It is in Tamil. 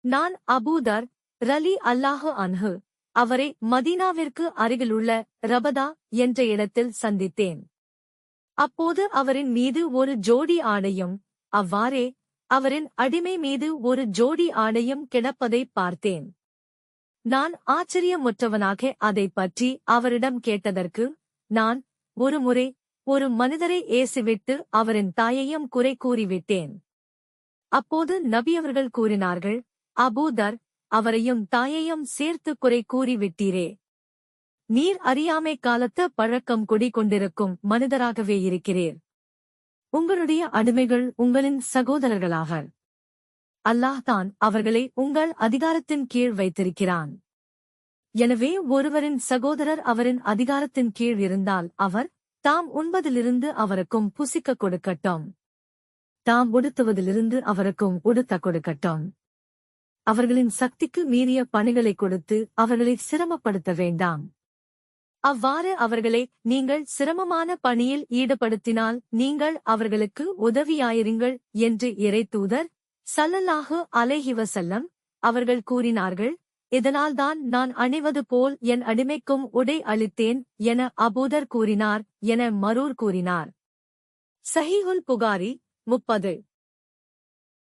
நான் அபூதர் ரலி அல்லாஹு அன்ஹு அவரை மதீனாவிற்கு அருகிலுள்ள ரபதா என்ற இடத்தில் சந்தித்தேன். அப்போது அவரின் மீது ஒரு ஜோடி ஆடையும் அவ்வாறே அவரின் அடிமை மீது ஒரு ஜோடி ஆடையும் கிடப்பதை பார்த்தேன். நான் ஆச்சரியமுற்றவனாக அதைப் பற்றி அவரிடம் கேட்டதற்கு நான் ஒருமுறை ஒரு மனிதரை ஏசிவிட்டு அவரின் தாயையும் குறை கூறிவிட்டேன். அப்போது நபியவர்கள் கூறினார்கள் அபூதர் அவரையும் தாயையும் சேர்த்து குறை கூறிவிட்டீரே. நீர் அறியாமை காலத்து பழக்கம் குடி கொண்டிருக்கும் மனிதராகவே இருக்கிறீர். உங்களுடைய அடிமைகள் உங்களின் சகோதரர்களாக. அல்லாஹ் தான் அவர்களை உங்கள் அதிகாரத்தின் கீழ் வைத்திருக்கிறான். எனவே ஒருவரின் சகோதரர் அவரின் அதிகாரத்தின் கீழ் இருந்தால் அவர் தாம் உண்பதிலிருந்து அவருக்கும் புசிக்க கொடுக்கட்டும். தாம் உடுத்துவதிலிருந்து அவருக்கும் உடுத்த கொடுக்கட்டும். அவர்களின் சக்திக்கு மீறிய பணிகளை கொடுத்து அவர்களை சிரமப்படுத்த வேண்டாம். அவ்வாறு அவர்களை நீங்கள் சிரமமான பணியில் ஈடுபடுத்தினால் நீங்கள் அவர்களுக்கு உதவியாயிருங்கள் என்று இறைத்தூதர் சல்லல்லாஹு அலைஹிவசல்லம் அவர்கள் கூறினார்கள் இதனால்தான் நான் அணிவது போல் என் அடிமைக்கும் உடை அளித்தேன் என அபூதர் கூறினார் என மரூர் கூறினார். சஹீஹுல் புகாரி முப்பது.